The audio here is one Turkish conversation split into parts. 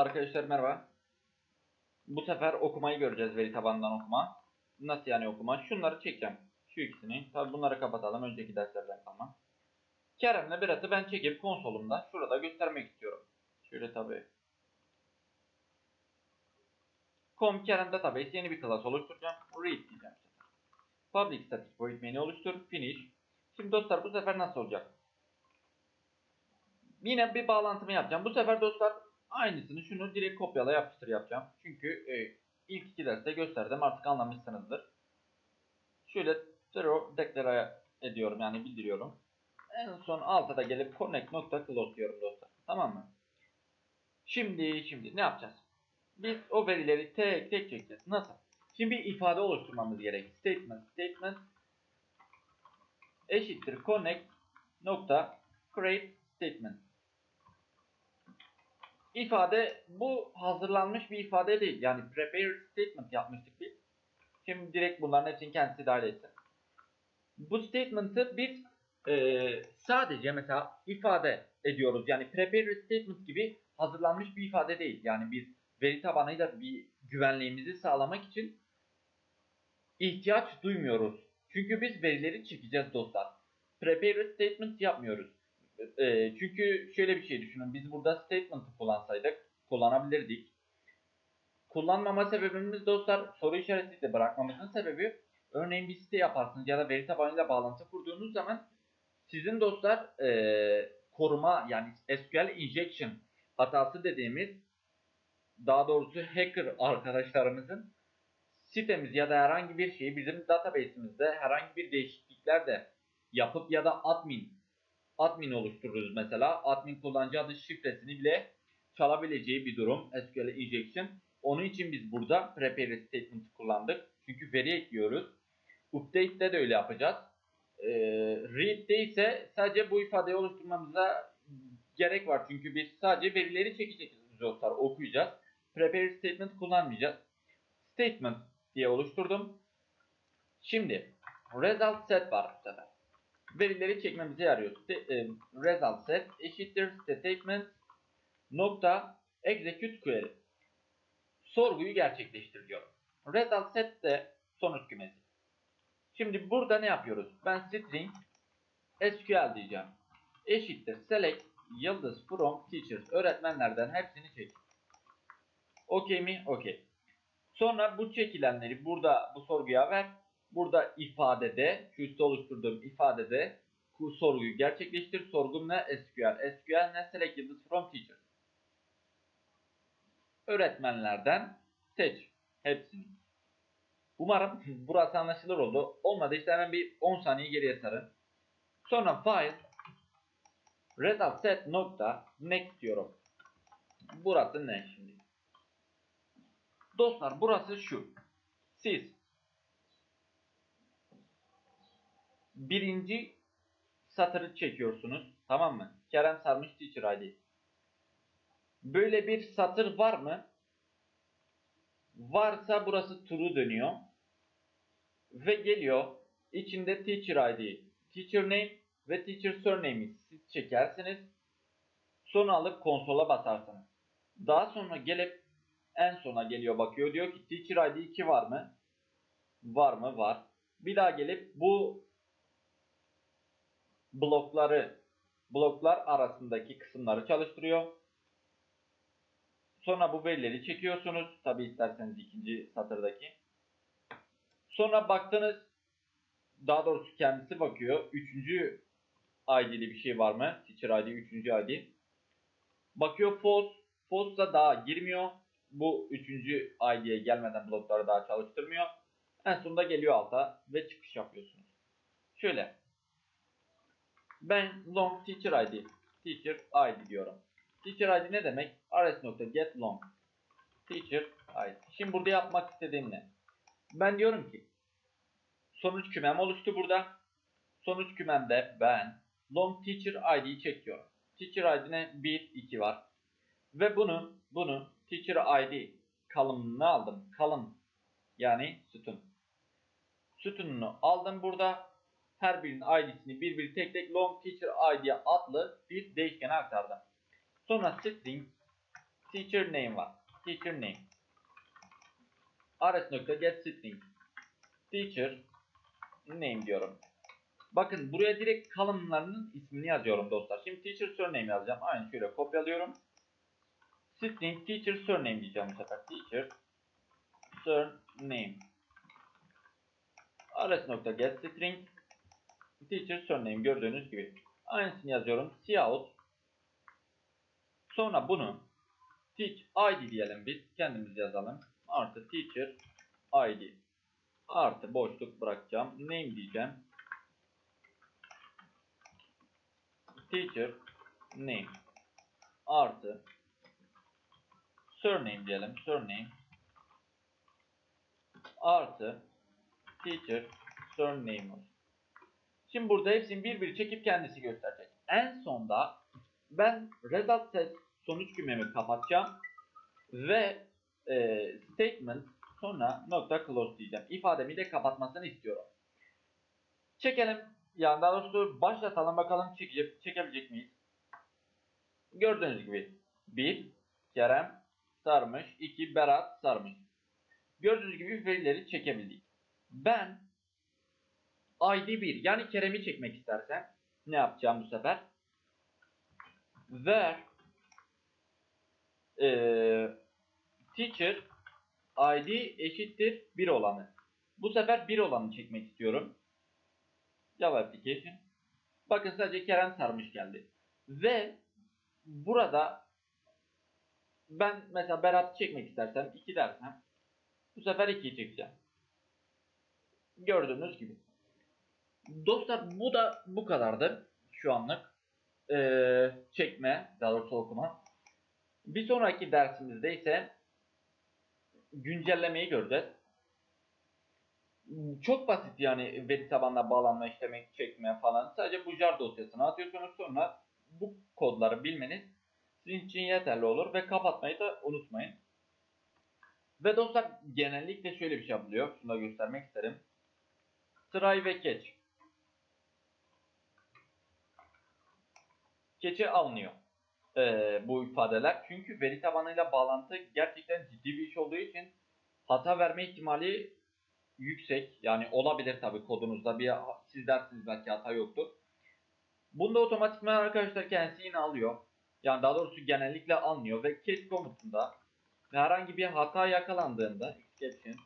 Arkadaşlar merhaba. Bu sefer okumayı göreceğiz veri tabanından okuma. Nasıl yani okuma? Şunları çekeceğim. Şu ikisini. Tabi bunları kapatalım. Önceki derslerden kalma. Kerem'le Berat'ı ben çekip konsolumda şurada göstermek istiyorum. Şöyle tabi. Com Kerem Database yeni bir class oluşturacağım. Read diyeceğim. Public static void main oluştur. Finish. Şimdi dostlar bu sefer nasıl olacak? Yine bir bağlantımı yapacağım. Bu sefer dostlar aynısını şunu direkt kopyala yapıştır yapacağım. Çünkü e, ilk iki derste gösterdim artık anlamışsınızdır. Şöyle throw declare ediyorum yani bildiriyorum. En son alta da gelip connect nokta close diyorum dostlar. Tamam mı? Şimdi şimdi ne yapacağız? Biz o verileri tek tek çekeceğiz. Nasıl? Şimdi bir ifade oluşturmamız gerek. Statement statement eşittir connect nokta create statement. İfade bu hazırlanmış bir ifade değil. Yani prepared statement yapmıştık biz. Şimdi direkt bunların hepsini kendisi dahil etsin. Bu statement'ı biz e, sadece mesela ifade ediyoruz. Yani prepared statement gibi hazırlanmış bir ifade değil. Yani biz veri tabanıyla bir güvenliğimizi sağlamak için ihtiyaç duymuyoruz. Çünkü biz verileri çekeceğiz dostlar. Prepared statement yapmıyoruz. E, çünkü şöyle bir şey düşünün. Biz burada statement'ı kullansaydık kullanabilirdik. Kullanmama sebebimiz dostlar soru işareti de bırakmamızın sebebi örneğin bir site yaparsınız ya da veri tabanıyla bağlantı kurduğunuz zaman sizin dostlar e, koruma yani SQL injection hatası dediğimiz daha doğrusu hacker arkadaşlarımızın sitemiz ya da herhangi bir şeyi bizim database'imizde herhangi bir değişiklikler de yapıp ya da admin admin oluştururuz mesela. Admin kullanıcı adı şifresini bile çalabileceği bir durum SQL injection. Onun için biz burada prepare statement kullandık. Çünkü veri ekliyoruz. Update'de de öyle yapacağız. Ee, read'de ise sadece bu ifadeyi oluşturmamıza gerek var. Çünkü biz sadece verileri çekeceğiz dostlar okuyacağız. Prepare statement kullanmayacağız. Statement diye oluşturdum. Şimdi result set var bu sefer verileri çekmemize yarıyor. E, result set eşittir statement nokta execute query. Sorguyu gerçekleştir diyor. Result set de sonuç kümesi. Şimdi burada ne yapıyoruz? Ben string SQL diyeceğim. Eşittir select yıldız from teachers. Öğretmenlerden hepsini çek. Okey mi? Okey. Sonra bu çekilenleri burada bu sorguya ver. Burada ifadede, şu üstte oluşturduğum ifadede bu sorguyu gerçekleştir. Sorgum ne? SQL. SQL ne? Select from teacher. Öğretmenlerden seç. Hepsini. Umarım burası anlaşılır oldu. Olmadı işte hemen bir 10 saniye geriye sarın. Sonra file result set nokta next diyorum. Burası ne şimdi? Dostlar burası şu. Siz birinci satırı çekiyorsunuz. Tamam mı? Kerem Sarmış Teacher ID. Böyle bir satır var mı? Varsa burası true dönüyor. Ve geliyor. İçinde Teacher ID, Teacher Name ve Teacher Surname'i siz çekersiniz. Sonra alıp konsola basarsınız. Daha sonra gelip en sona geliyor bakıyor. Diyor ki Teacher ID 2 var mı? Var mı? Var. Bir daha gelip bu blokları bloklar arasındaki kısımları çalıştırıyor. Sonra bu verileri çekiyorsunuz. Tabi isterseniz ikinci satırdaki. Sonra baktınız daha doğrusu kendisi bakıyor. Üçüncü ID'li bir şey var mı? Teacher ID, üçüncü ID. Bakıyor false. False da daha girmiyor. Bu üçüncü ID'ye gelmeden blokları daha çalıştırmıyor. En sonunda geliyor alta ve çıkış yapıyorsunuz. Şöyle ben long teacher id teacher id diyorum. Teacher id ne demek? rs.get long teacher id. Şimdi burada yapmak istediğim ne? Ben diyorum ki sonuç kümem oluştu burada. Sonuç kümemde ben long teacher id'yi çekiyorum. Teacher id ne? 1 2 var. Ve bunu bunu teacher id kalınlığını aldım. Kalın yani sütun. Sütununu aldım burada her birinin id'sini bir bir tek tek long teacher id adlı bir değişkene aktardım. Sonra string teacher name var. Teacher name. nokta get string. Teacher name diyorum. Bakın buraya direkt column'larının ismini yazıyorum dostlar. Şimdi teacher surname yazacağım. Aynı şöyle kopyalıyorum. String teacher surname diyeceğim bu sefer. Teacher surname. nokta get string teacher surname gördüğünüz gibi. Aynısını yazıyorum. Cout. Sonra bunu teach id diyelim biz. Kendimiz yazalım. Artı teacher id. Artı boşluk bırakacağım. Name diyeceğim. Teacher name. Artı surname diyelim. Surname. Artı teacher surname olsun. Şimdi burada hepsini bir bir çekip kendisi gösterecek. En sonda ben result set sonuç kümemi kapatacağım ve e, statement sonra nokta close diyeceğim. İfademi de kapatmasını istiyorum. Çekelim. Yani daha doğrusu başlatalım bakalım çekecek, çekebilecek miyiz? Gördüğünüz gibi 1 Kerem sarmış, 2 Berat sarmış. Gördüğünüz gibi verileri çekebildik. Ben ID 1 yani Kerem'i çekmek istersem ne yapacağım bu sefer? Where eee teacher ID eşittir 1 olanı. Bu sefer 1 olanı çekmek istiyorum. Java application. Bakın sadece Kerem sarmış geldi. Ve burada ben mesela Berat çekmek istersem 2 dersem bu sefer 2'yi çekeceğim. Gördüğünüz gibi. Dostlar bu da bu kadardı şu anlık. Ee, çekme, daha doğrusu okuma. Bir sonraki dersimizde ise güncellemeyi göreceğiz. Çok basit yani veri tabanına bağlanma, işlemek, çekme falan. Sadece bu jar dosyasına atıyorsunuz sonra bu kodları bilmeniz sizin için yeterli olur ve kapatmayı da unutmayın. Ve dostlar genellikle şöyle bir şey yapılıyor. Şunu da göstermek isterim. Try ve catch. Catch'e alınıyor ee, bu ifadeler. Çünkü veri tabanıyla bağlantı gerçekten ciddi bir iş olduğu için hata verme ihtimali yüksek. Yani olabilir tabi kodunuzda. Bir siz dersiniz belki hata yoktur. Bunda otomatikman arkadaşlar kendisi yine alıyor. Yani daha doğrusu genellikle almıyor ve catch komutunda herhangi bir hata yakalandığında exception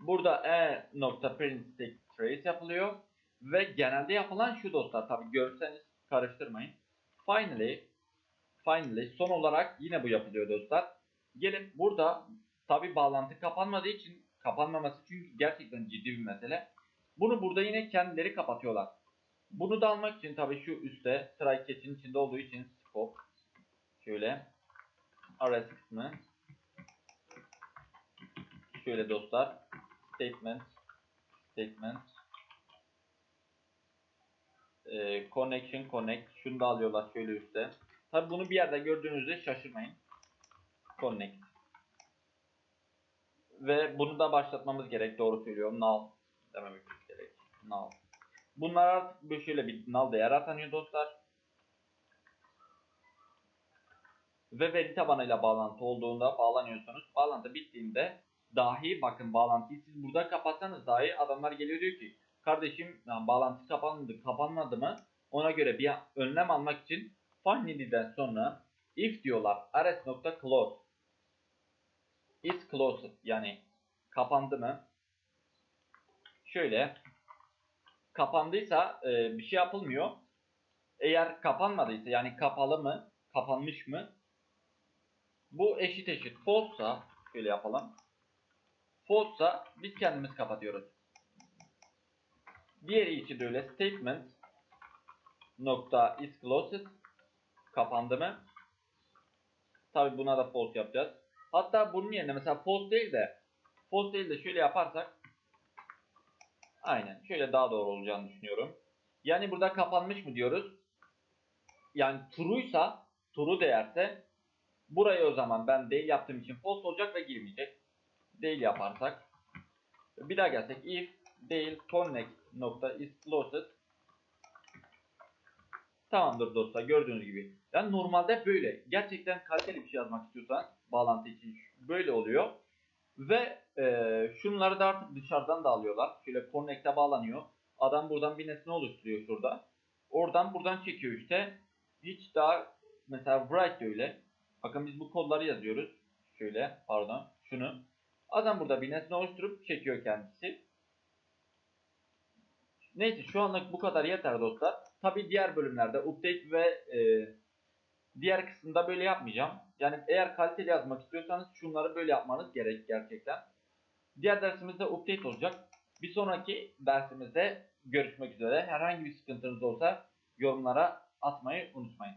burada e nokta print trace yapılıyor ve genelde yapılan şu dostlar tabi görseniz karıştırmayın. Finally finally son olarak yine bu yapılıyor dostlar. Gelin burada tabi bağlantı kapanmadığı için kapanmaması çünkü gerçekten ciddi bir mesele. Bunu burada yine kendileri kapatıyorlar. Bunu da almak için tabi şu üstte catch'in içinde olduğu için scope şöyle rs kısmı şöyle dostlar statement statement e, connection connect şunu da alıyorlar şöyle üstte. Tabi bunu bir yerde gördüğünüzde şaşırmayın. Connect. Ve bunu da başlatmamız gerek doğru söylüyorum. Null dememek gerek. Null. Bunlar artık böyle şöyle bir null değer atanıyor dostlar. Ve veri tabanıyla bağlantı olduğunda bağlanıyorsunuz. Bağlantı bittiğinde dahi bakın bağlantıyı siz burada kapatsanız dahi adamlar geliyor diyor ki kardeşim yani bağlantı kapandı kapanmadı mı? Ona göre bir önlem almak için finally'den sonra if diyorlar rs.close is closed yani kapandı mı? Şöyle kapandıysa e, bir şey yapılmıyor. Eğer kapanmadıysa yani kapalı mı kapanmış mı? Bu eşit eşit. False'sa şöyle yapalım. False'sa biz kendimiz kapatıyoruz Diğeri için de öyle statement nokta is closed kapandı mı? Tabi buna da false yapacağız. Hatta bunun yerine mesela false değil de false değil de şöyle yaparsak aynen şöyle daha doğru olacağını düşünüyorum. Yani burada kapanmış mı diyoruz. Yani true'ysa true değerse burayı o zaman ben değil yaptığım için false olacak ve girmeyecek. Değil yaparsak bir daha gelsek if değil connect nokta is closed Tamamdır dostlar gördüğünüz gibi. Yani normalde böyle. Gerçekten kaliteli bir şey yazmak istiyorsan bağlantı için böyle oluyor. Ve e, şunları da artık dışarıdan da alıyorlar. Şöyle connect'e bağlanıyor. Adam buradan bir nesne oluşturuyor şurada. Oradan buradan çekiyor işte. Hiç daha mesela Bright de öyle. Bakın biz bu kodları yazıyoruz. Şöyle pardon şunu. Adam burada bir nesne oluşturup çekiyor kendisi. Neyse şu anlık bu kadar yeter dostlar. Tabi diğer bölümlerde update ve e, diğer kısımda böyle yapmayacağım. Yani eğer kaliteli yazmak istiyorsanız şunları böyle yapmanız gerek gerçekten. Diğer dersimizde update olacak. Bir sonraki dersimizde görüşmek üzere. Herhangi bir sıkıntınız olsa yorumlara atmayı unutmayın.